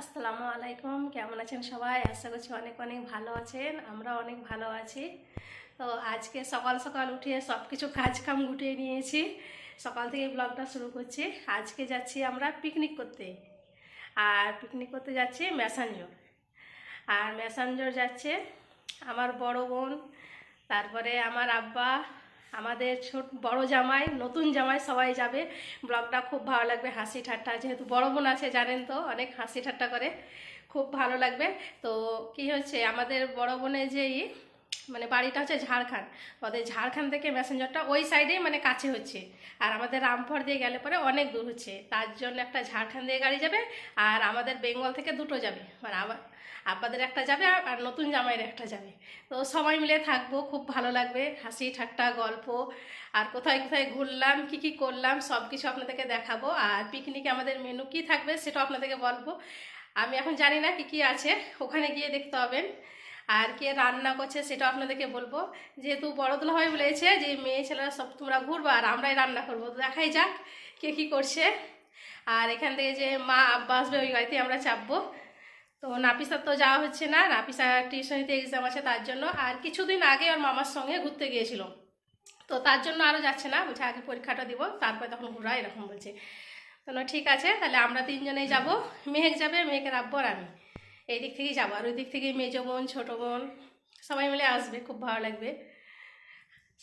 আসসালামু আলাইকুম, কেমন আছেন সবাই? আশা করছি অনেক অনেক ভালো আছেন, আমরা অনেক ভালো আছি। তো আজকে সকাল সকাল উঠে সব কিছু কাজ কাম গুটিয়ে নিয়েছি। সকাল থেকে ব্লগটা শুরু করছি। আজকে যাচ্ছি আমরা পিকনিক করতে। আর পিকনিক করতে যাচ্ছি ম্যাসাঞ্জোর আর ম্যাসাঞ্জোর যাচ্ছে আমার বড় বোন, তারপরে আমার আব্বা আমাদের ছোট বড় জামাই, নতুন জামাই সবাই যাবে। ব্লগটা খুব ভালো লাগবে, হাসি ঠাট্টা। যেহেতু বড় বোন আছে, জানেন তো, অনেক হাসি ঠাট্টা করে। খুব ভালো লাগবে। তো কি হচ্ছে, আমাদের বড় বোনের যেই মানে বাড়িটা হচ্ছে ঝাড়খণ্ড ওদের ঝাড়খণ্ড থেকে ম্যাসেঞ্জারটা ওই সাইডেই মানে কাছে হচ্ছে। আর আমাদের রামপুর দিয়ে গেলে পরে অনেক দূর হচ্ছে। তার জন্য একটা ঝাড়খান্ড দিয়ে গাড়ি যাবে আর আমাদের বেঙ্গল থেকে দুটো যাবে। মানে আবার আব্বাদের একটা যাবে আর আর নতুন জামাইয়ের একটা যাবে। তো সবাই মিলে থাকব, খুব ভালো লাগবে। হাসি, ঠাট্টা, গল্প। আর কোথায় কোথায় ঘুরলাম, কি কি করলাম সব কিছু আপনাদেরকে দেখাবো। আর পিকনিকে আমাদের মেনু কি থাকবে সেটাও আপনাদেরকে বলব। আমি এখন জানি না কি কি আছে। ওখানে গিয়ে দেখতে হবেন আর কে রান্না করছে সেটাও আপনাদেরকে বলব। যেহেতু বড়দুলা হয় বলেছে যে মেয়ে ছেলেরা সব তোমরা ঘুরবো আর আমরাই রান্না করব। তো দেখাই যাক কে কী করছে। আর এখান থেকে যে মা আব্বা আসবে, ওই গাড়িতে আমরা চাপবো। তো নাপিসার তো যাওয়া হচ্ছে না, নাপিসা টিউশনিতে এক্সাম আছে তার জন্য। আর কিছুদিন আগে ওর মামার সঙ্গে ঘুরতে গিয়েছিল। তো তার জন্য আরও যাচ্ছে না, বলছে আগে পরীক্ষাটা দিব, তারপরে তখন ঘোরা, এরকম বলছে। তো ঠিক আছে, তাহলে আমরা তিনজনেই যাব। মেহেক যাবে, মেহেকের আব্বু আর আমি। এই দিক থেকেই যাব আর ওই দিক থেকে মেজো বোন ছোটো বোন সবাই মিলে আসবে খুব ভালো লাগবে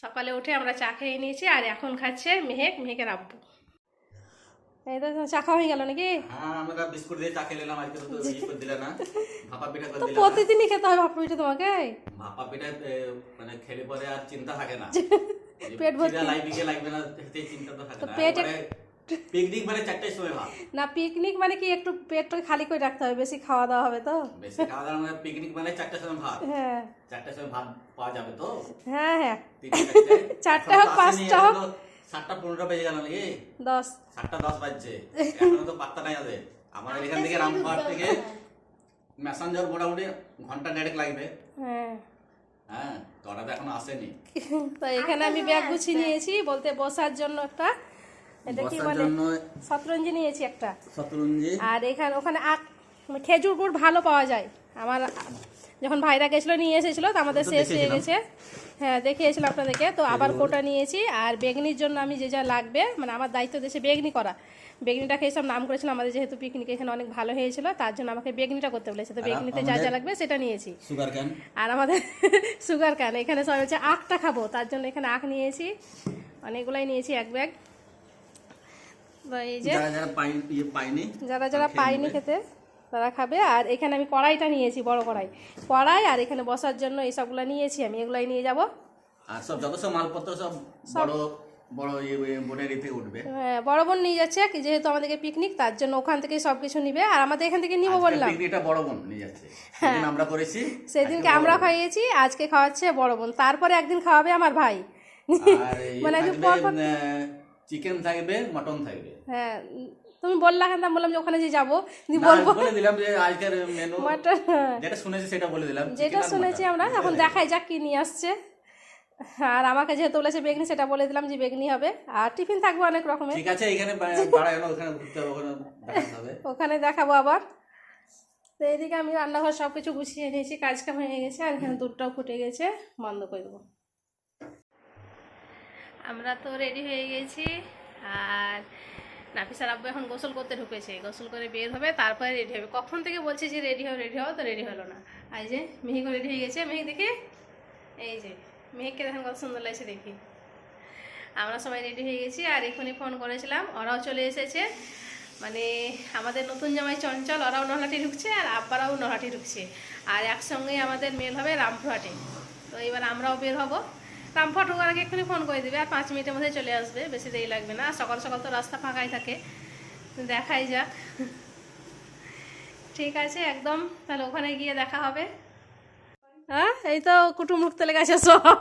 সকালে উঠে আমরা চা খেয়ে নিয়েছি আর এখন খাচ্ছে মেহেক মেহেকের আব্বু এই তো চা খাওয়া হয়ে গেল নাকি হ্যাঁ আমরা বিস্কুট দিয়ে চা খেলাম আজকে তো তুমি ইয়ে দিলে না ভাপা পিঠা করে তো প্রতিদিনই খেতে হবে ভাপা পিঠা তোমাকে ভাপা পিঠা মানে খেলে পরে আর চিন্তা থাকে না পেট ভর্তি। লাগবে লাগবে না চিন্তা তো থাকে না পেটে- পিকনিক মানে চারটার সময় ভাত। না পিকনিক মানে কি একটু পেটটা খালি করে রাখতে হবে বেশি খাওয়া দাওয়া হবে তো? বেশি খাওয়া দাওয়া মানে পিকনিক মানে চারটার সময় ভাত। হ্যাঁ। চারটার সময় ভাত পাওয়া যাবে তো? হ্যাঁ হ্যাঁ। চারটে। হোক, পাঁচটা হোক। সাতটা পনেরো বেজে গেল নাকি? দশ। সাতটা দশ বাজছে। এখনও তো পাত্তা নাই ওদের। আমাদের এখান থেকে রামপুরহাট থেকে ম্যাসাঞ্জর মোটামুটি ঘণ্টা দেড়েক লাগবে। হ্যাঁ। হ্যাঁ তো ওরা তো এখনও আসেনি। তো এখানে আমি ব্যাগ গুছিয়ে নিয়েছি বলতে বসার জন্য একটা এটা কি বলে? শতরঞ্জি নিয়েছি একটা। শতরঞ্জি। আর এখানে ওখানে আখ খেজুর গুড় ভালো পাওয়া যায়। আমার যখন ভাইরা গেছিল নিয়ে এসেছিল তো আমাদের শেষ হয়ে গেছে। হ্যাঁ দেখিয়েছিলাম আপনাদেরকে। তো আবার কোটা নিয়েছি। আর বেগনির জন্য আমি যে যা লাগবে মানে আমার দায়িত্ব দেশে বেগনি করা। বেগনিটাকে এইসব নাম করেছিলাম আমাদের যেহেতু পিকনিক এখানে অনেক ভালো হয়েছিল তার জন্য আমাকে বেগনিটা করতে বলেছে। তো বেগনিতে যা যা লাগবে সেটা নিয়েছি। Sugar cane. আর আমাদের সুগার ক্যান। এখানে সবাই হচ্ছে আখটা খাব। তার জন্য এখানে আখ নিয়েছি। অনেকগুলাই নিয়েছি এক ব্যাগ। এই যে যারা যারা ইয়ে পায়নি খেতে তারা খাবে। আর এখানে আমি কড়াইটা নিয়েছি বড় কড়াই। কড়াই আর এখানে বসার জন্য এই সবগুলো নিয়েছি আমি এগুলাই নিয়ে যাব। আর সব যত সব মালপত্র সব বড় বড় ইয়ে ইয়ে বোনের ইতে উঠবে। হ্যাঁ, বড় বোন নিয়ে যাচ্ছে যেহেতু আমাদেরকে পিকনিক তার জন্য ওখান থেকে সব কিছু নিবে। আর আমাদের এখান থেকে নিবো বললাম। পিকনিকটা বড় বোন নিয়ে যাচ্ছে। সেদিন আমরা করেছি সেদিনকে আমরা খাইয়েছি আজকে খাওয়াচ্ছে বড় বোন। তারপরে একদিন খাওয়াবে আমার ভাই। মানে পর চিকেন থাকবে মটন থাকবে। হ্যাঁ তুমি বললা কেন আমি বললাম যে ওখানে যে যাব বলব। বলে দিলাম যে আজকের মেনু মাটন হ্যাঁ। যেটা শুনেছি সেটা বলে দিলাম যেটা শুনেছি আমরা এখন দেখাই যাক কি নিয়ে আসছে। আর আমাকে যেহেতু বলেছে বেগনি সেটা বলে দিলাম যে বেগনি হবে। আর টিফিন থাকবে অনেক রকমের। ঠিক আছে এখানে ওখানে ঘুরতে হবে ওখানে ওখানে দেখাবো আবার। তো এইদিকে আমি রান্নাঘর সব কিছু গুছিয়ে নিয়েছি কাজ কাম হয়ে গেছে আর এখানে দুধটাও ফুটে গেছে বন্ধ করে দেবো। আমরা তো রেডি হয়ে গেছি। আর নাফিসার আব্বু এখন গোসল করতে ঢুকেছে। গোসল করে বের হবে, তারপরে রেডি হবে। কখন থেকে বলছি যে রেডি হও রেডি হও, তো রেডি হলো না। আর যে মেহিকও রেডি হয়ে গেছে। মেহিক দেখি? এই যে, মেহিককে দেখেন কত সুন্দর লাগছে দেখি। আমরা সবাই রেডি হয়ে গেছি, আর এখনই ফোন করেছিলাম। ওরাও চলে এসেছে। মানে আমাদের নতুন জামাই চঞ্চল, ওরাও নহাটি ঢুকছে, আর আব্বারাও নহাটি ঢুকছে। আর একসঙ্গেই আমাদের মেল হবে রামপুরহাটে। তো এবার আমরাও বের হব। রামপুরহাট করার আগে এক্ষুনি ফোন করে দেবে, আর পাঁচ মিনিটের মধ্যে চলে আসবে, বেশি দেরি লাগবে না। সকাল সকাল তো রাস্তা ফাঁকাই থাকে, দেখাই যাক। ঠিক আছে, একদম। তাহলে ওখানে গিয়ে দেখা হবে। হ্যাঁ এই তো কুটুম ঢুকতে লেগেছে সব।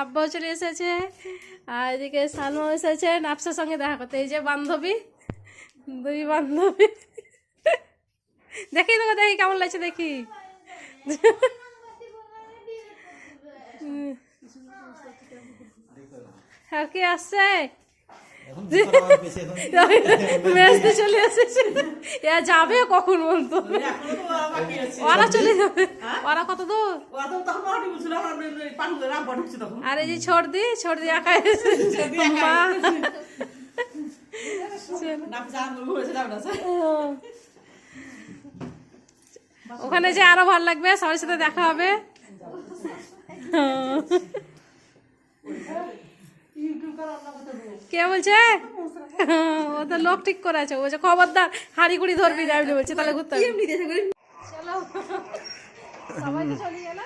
আব্বাও চলে এসেছে, আর এদিকে সানুও এসেছে, নাফসার সঙ্গে দেখা করতে। এই যে বান্ধবী, দুই বান্ধবী। দেখি তোকে দেখি, কেমন লাগছে দেখি? আর কি আসছে? মেজদি চলে এসেছে। এ যাবে কখন বলতো? ওরা চলে যাবে। ওরা কত দূর। আর এই যে ছর্দি ছর্দি একা এসেছে। মা। ওখানে যে আরও ভালো লাগবে সবার সাথে দেখা হবে। কে বলছে? ও তো লোক ঠিক করে আছে ও বলছে খবরদার হাঁড়ি কুড়ি ধরবি না বলছে তাহলে ঘুরতে। চলো। সবাই চলে গেল।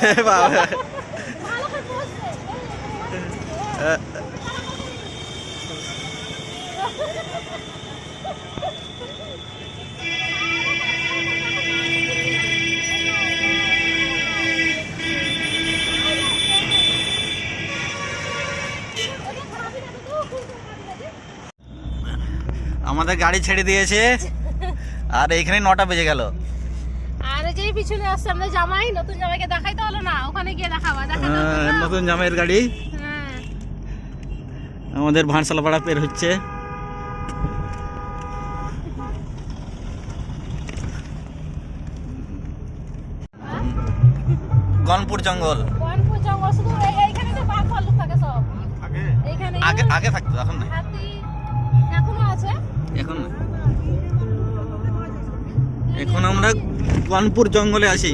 বাবা আমাদের গাড়ি ছেড়ে দিয়েছে। আর এইখানে নটা বেজে গেল। আর পিছনে আসছে আমরা জামাই নতুন জামাইকে দেখাইতে হলো না ওখানে গিয়ে দেখাবা দেখাইতে হলো না? নতুন জামাইয়ের গাড়ি। হ্যাঁ। আমাদের ভাঁড়সালা পাড়া পের হচ্ছে। গনপুর জঙ্গল। গনপুর জঙ্গলে আছি।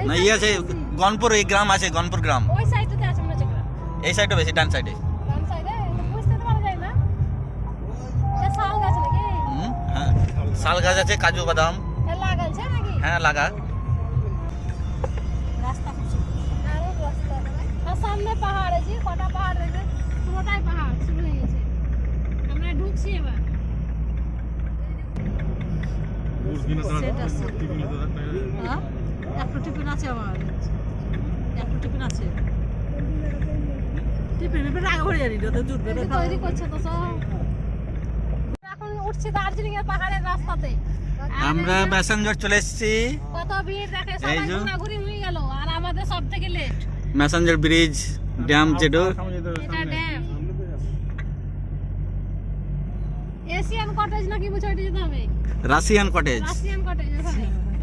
এই না ইয়ে আছে গনপুর এই গ্রাম আছে গনপুর গ্রাম। আছে মনে। এই সাইডে বেশি ডান সাইডে। শাল গাছ হ্যাঁ। শাল গাছ আছে কাজু বাদাম। হ্যাঁ লাগা। আর সামনে পাহাড় আছে কটা পাহাড় রয়েছে? পুরোটাই পাহাড়? শুরু হয়ে গেছে। আমরা ঢুকছি এবার হ্যাঁ? একটু টিফিন আছে আমার। একটু টিফিন আছে। টিফিন টিফিন আগে ভরে জানি তো জুটবে তৈরি করছে তো সব। এখন উঠছি দার্জিলিং এর পাহাড়ের রাস্তাতে। আমরা ম্যাসেঞ্জার চলে এসেছি। কত ভিড় দেখে সবাই ঘোরাঘুরি হয়ে গেল আর আমাদের সব থেকে লেট ম্যাসেঞ্জার ব্রিজ ড্যাম যেটা। এটা ড্যাম। এশিয়ান কটেজ নাকি বুঝে ওইটা যেতে হবে? Russian cottage Russian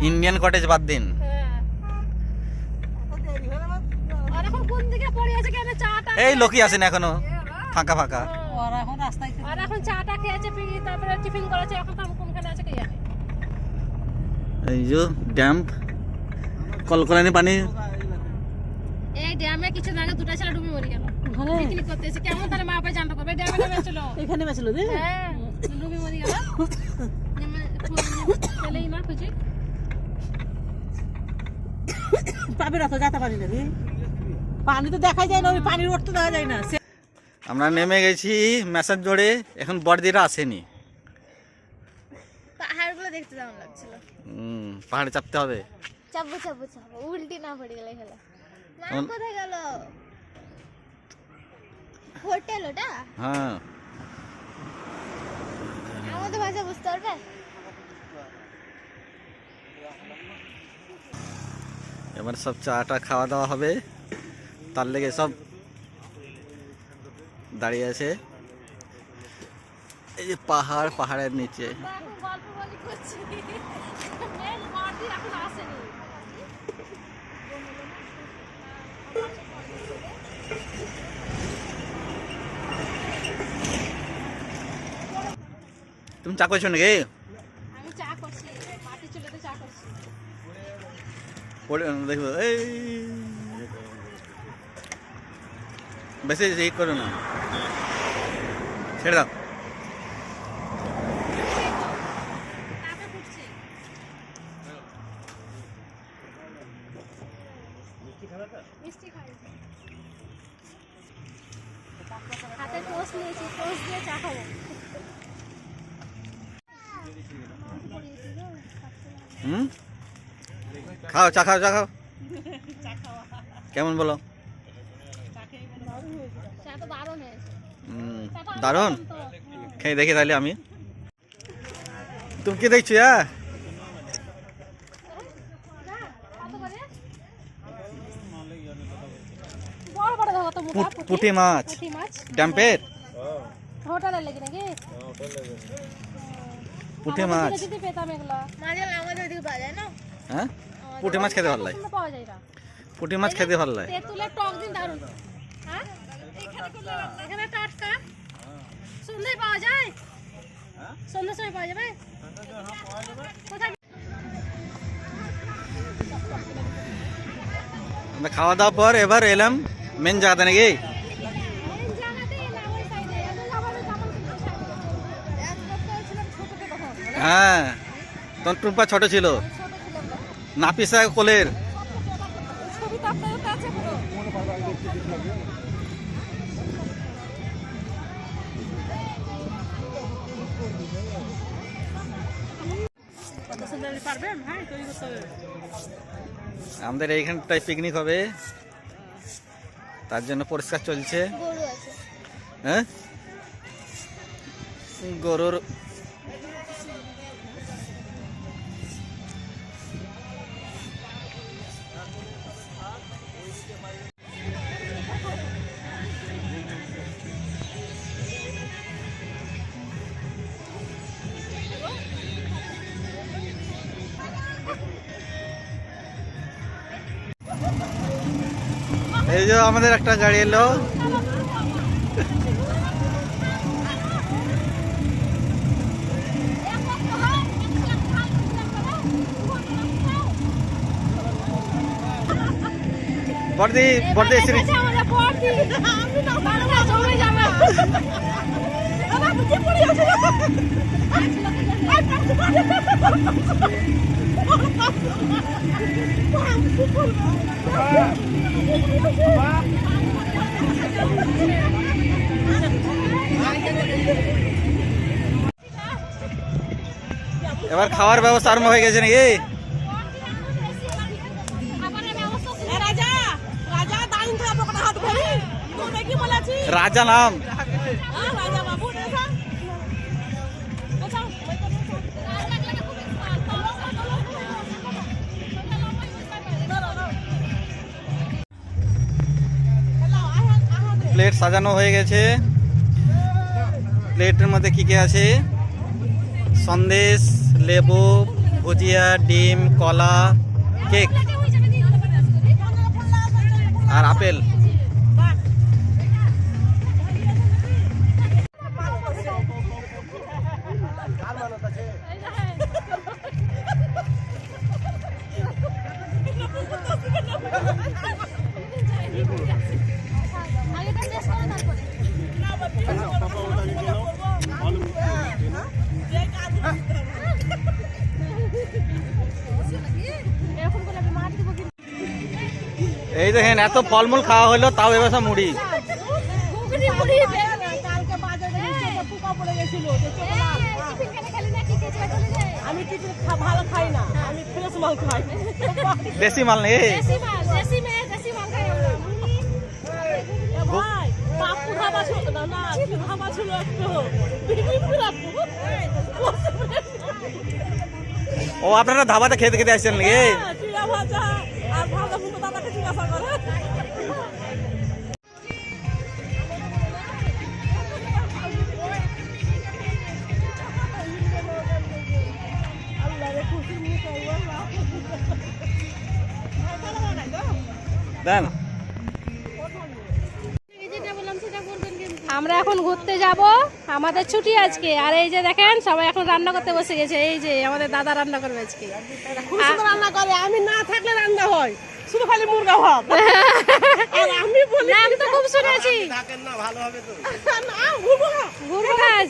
Indian cottage বাদ দিন। হ্যাঁ। আর এখন কোন দিকে পড়ে আছে কেন চাটা এই লোকই আসেন এখনও। ফাঁকা ফাঁকা। ওরা এখন রাস্তায় আর এখন চাটা তারপরে টিফিন করেছে এখন তো কোনখানে আছে কে জানে। এই যে ড্যাম কলকলানি পানি। এই ড্যামে কিছু আগে দুটো ছেলে ডুবে মরে গেল। ওখানে পিকনিক করতে এসে কেমন তাহলে মা জানতে ড্যামে এখানে বেছিল হ্যাঁ ডুবে মরে গেল। পানি তো দেখাই যায় না ওই পানির ওর দেখা যায় না আমরা নেমে গেছি ম্যাসেঞ্জরে এখন বড়দিরা আসেনি। পাহাড়গুলো দেখতে কেমন লাগছিল। হুম, পাহাড়ে চাপতে হবে। চাপবো চাপবো চাপবো। উল্টি না পড়ে গেলে খেলা। মা কোথায় গেল? হোটেল ওটা? হ্যাঁ। আমাদের ভাষা বুঝতে পারবে? এবার সব চাটা খাওয়া দাওয়া হবে। তার লেগে সব দাঁড়িয়ে আছে। এই যে পাহাড়, পাহাড়ের নিচে। এখন গল্প বলি করছি মেন বড়দি এখন আসেনি তুমি চা করছ নাকি? পড়ে দেখব এই বেশি ই করো না ছেড়ে দাও খাও চা খাও চা খাও। কেমন বলো? চা দারুণ। হুম, দারুণ খেয়ে দেখি তাহলে আমি। তুমি কি দেখছ হ্যাঁ পুঁটি মাছ। পুঁটি মাছ। ড্যাম্পের হোটেলের নাকি? পুঁটি মাছ। দিকে যদি পেতাম এগুলো। মাঝে আমাদের ওদিকে পাওয়া না? হ্যাঁ? পুঁটি মাছ খেতে ভালো লাগে পুঁটি মাছ খেতে ভালো লাগে তেঁতুলের টক দিন দারুণ। হ্যাঁ? এখানে টাটকা। সন্ধ্যায় পাওয়া যায়? সন্ধ্যার সময় পাওয়া যাবে? কোথায়? খাওয়া দাওয়া পর এবার এলাম মেন জায়গাতে নাকি? হ্যাঁ তখন টুম্পা ছোট ছিল। নাপিসা কোলের। হ্যাঁ আমাদের এইখানটায় পিকনিক হবে। তার জন্য পরিষ্কার চলছে। হ্যাঁ? গরুর এই যে আমাদের একটা গাড়ি এলো। বর্দি বর্দি শ্রী এবার খাওয়ার ব্যবস্থা আরম্ভ হয়ে গেছে নাকি? রাজা রাজা প্লেট সাজানো হয়ে গেছে। প্লেটের মধ্যে কি কি আছে? সন্দেশ, লেবু, ভুজিয়া, ডিম, কলা, কেক। আর আপেল। ভাই পাপ্পু ধাবা ছিল না না কি ধাবা ছিল একটু। বিবিপুর আপু ও আপনারা ধাবাতে খেতে খেতে আসছেন নাকি? দেন। আমরা এখন ঘুরতে যাব। আমাদের ছুটি আজকে। আর এই যে দেখেন সবাই এখন রান্না করতে বসে গেছে। এই যে আমাদের দাদা রান্না করবে আজকে। রান্না করে। আমি না থাকলে রান্না হয়। শুধু খালি মুরগা আর আমি বলি নাম তো খুব শুনেছি। না ঘুরবো না। ঘুরবো কাজ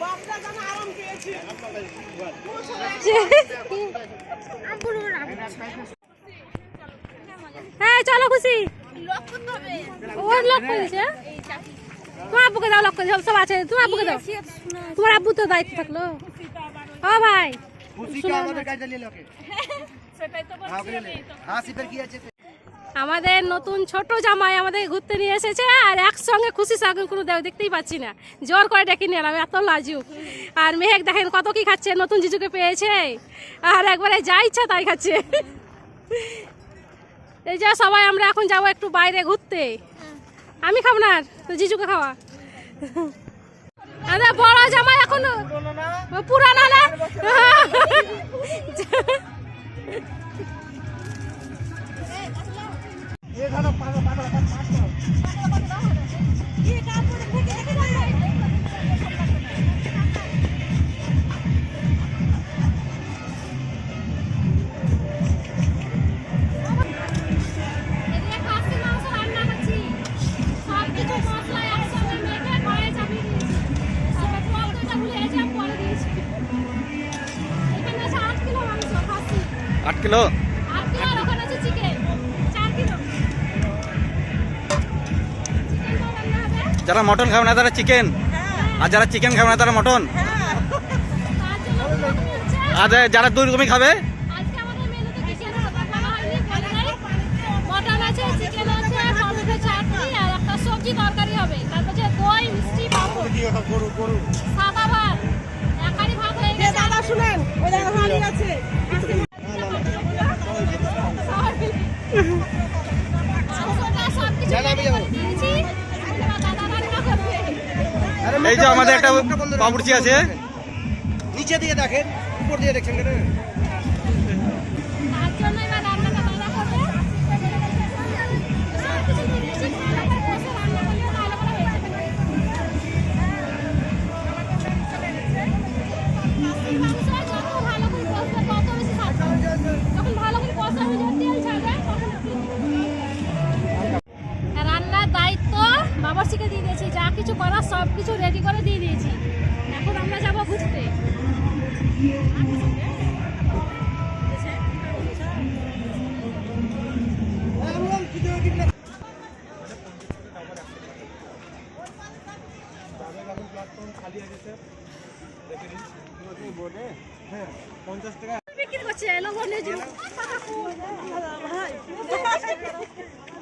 বাপরা জানা আরাম পেয়েছি। হ্যাঁ চলো খুশি। লক ওর লক করেছে তোমার আব্বুকে দাও লক্ষ্য সব সব আছে। তোমার আব্বুকে দাও। তোমার আব্বু তো দায়িত্ব থাকল। ও ভাই। তো আমাদের নতুন ছোট জামাই আমাদের ঘুরতে নিয়ে এসেছে আর একসঙ্গে খুশি সাগর কোনো দেখ- দেখতেই পাচ্ছি না। জোর করে ডেকে নিয়ে এলাম এত লাজুক। আর মেহেক দেখেন কত কি খাচ্ছে নতুন জিজুকে পেয়েছে। আর একবারে যা ইচ্ছা তাই খাচ্ছে। এই যে সবাই আমরা এখন যাব একটু বাইরে ঘুরতে। আমি খাব না আর, তো জিজুকে খাওয়া। আমাদের বড় জামাই এখন পুরানা না? এদিকে রান্না হবে। যারা মটন খাবে না তারা চিকেন আর যারা চিকেন খাবে না তারা মটন। আর যারা দুই রকমই খাবে? আজকে আমাদের মেনুতে কিছু না বলা এই যে আমাদের একটা পাবুরচি আছে। নিচে দিয়ে দেখেন উপর দিয়ে দেখছেন কেন? এবার রান্নাটা দাদা করবে সব বাবরচিকে দিয়ে দিয়েছি যা কিছু করার সব কিছু রেডি করে দিয়ে দিয়েছি। এখন আমরা যাব ঘুরতে। বিক্রি করছে লবণের জন্য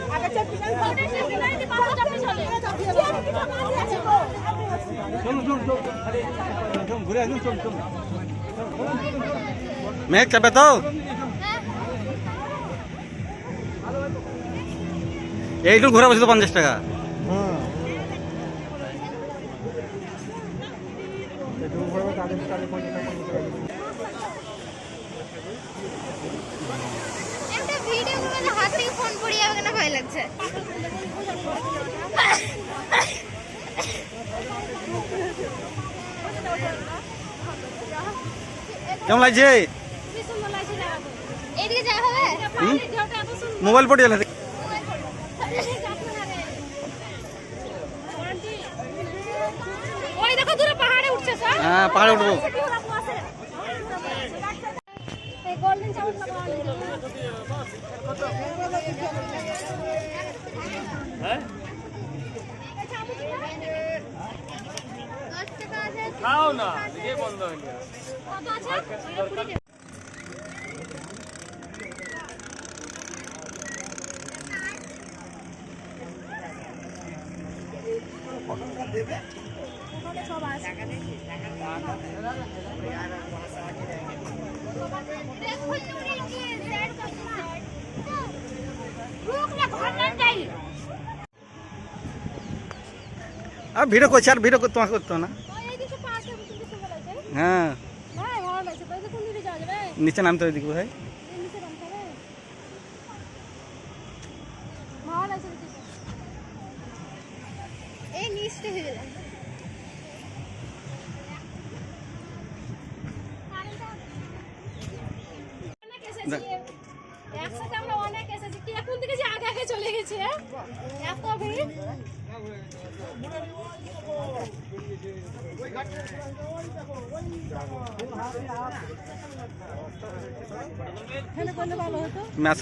মেঘ চাপে তো। এইটুকু ঘোরা বসে তো পঞ্চাশ টাকা একটা ভিডিও করে হাত থেকে ফোন পড়ে যাবে কেন ভয় লাগছে। কেমন লাগছে। মোবাইল পড়ে গেল। হ্যাঁ পাহাড়ে উঠবো এই গোল্ডেন চাউল খাওয়া দশ টাকা আছে খাও না কত আছে আর ভিডিও করছে আর ভিডিও তোমাকে করতো না ওই এই দিকে পাশে কিন্তু সুন্দর লাগছে হ্যাঁ। নিচে নামতে ওইদিকে ভাই।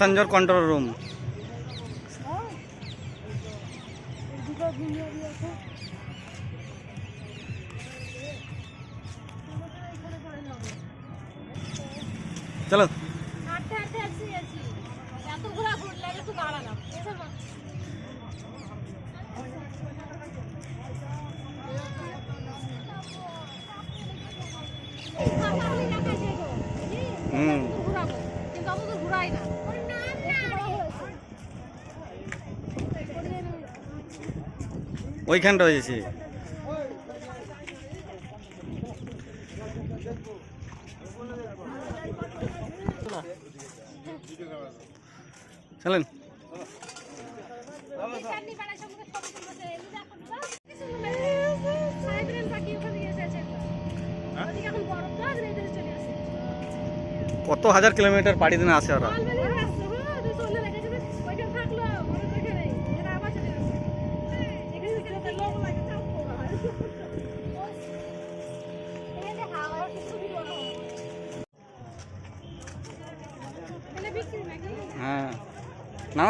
पैसेंजर कंट्रोल रूम चलो। ওইখানটা রয়েছে চলেন। হ্যাঁ? কত হাজার কিলোমিটার পাড়ি দিনে আসে ওরা?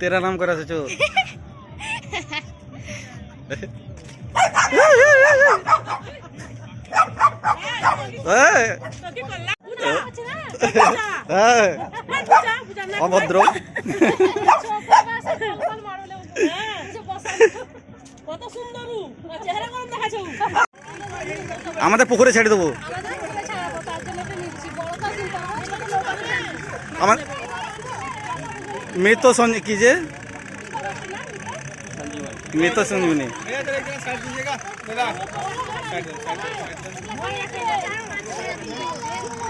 তেরা নাম করা আছে অভদ্র। আমাদের পুকুরে ছেড়ে দেবো। আমার মৃত সঞ্জীব কি যে মৃত সঞ্জীবনী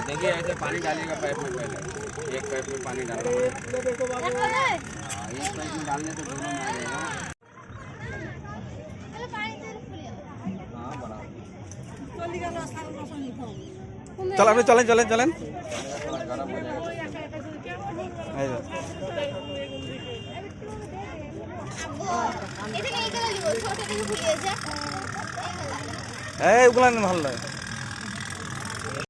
देखिए ऐसे पानी डालिएगा पाइप में पहले एक पाइप में पानी डालना एक पाइप में डालने तो दोनों में आ जाएगा चल अपने चलें चलें चलें এই ওগুলো ভালো লাগে।